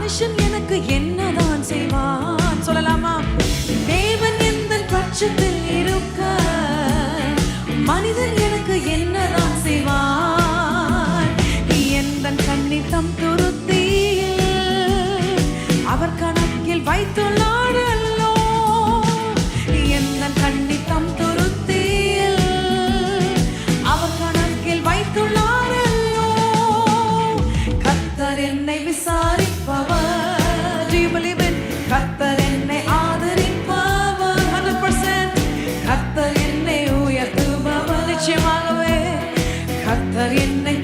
மனுஷன் எனக்கு என்னதான் செய்வான்? சொல்லலாமா? தேவன் எந்த பட்சத்தில் இருக்க மனிதன் எனக்கு என்னதான் செய்வான்? எந்த கண்ணித்தம் துருத்தி அவர் கணக்கில் வைத்துள்ளாரல்லோ எந்த கண்ணித்தம் துருத்தி அவர் கணக்கில் வைத்துள்ளாரல்லோ கத்தர் என்னை விசாரி கத்தர் என்னை ஆதரிப்பவர் 100% கத்தர் என்னை உயர்த்துபவர். நிச்சயமாகவே கத்தர் என்னை